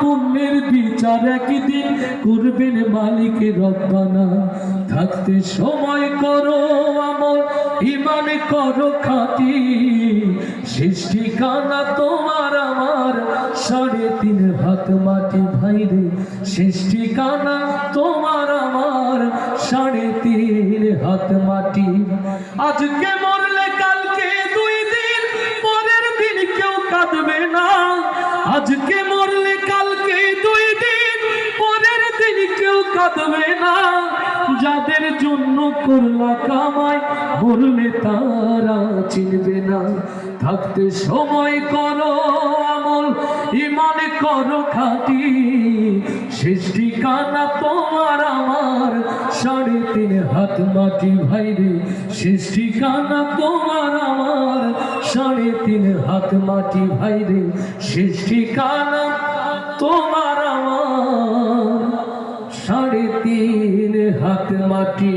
পুণ্যের বিচার একদিন করবেন মালিক রব্বানা। থাকতে সময় করো আমল ইমান করো খাটি। শেষ ঠিকানা তোমার আমার, সাড়ে তিন হাত মাটি ভাইরে। শেষ ঠিকানা তোমার আমার, সাড়ে তিন হাত মাটি। আজকে মরলে কালকে দুই দিন, পরের দিন কেউ কাঁদবে না। আজকে মরলে কাঁদবে না। যাদের জন্য করলা তারা চিনবে না। থাকতে সময় করো আমল, ইমান করো খাটি। শেষ ঠিকানা তোমার আমার, সাড়ে তিন হাত মাটি ভাইরে শেষ ঠিকানা তোমার আমার, সাড়ে তিন হাত মাটি ভাইরে শেষ ঠিকানা তোমার সাড়ে হাত মাটি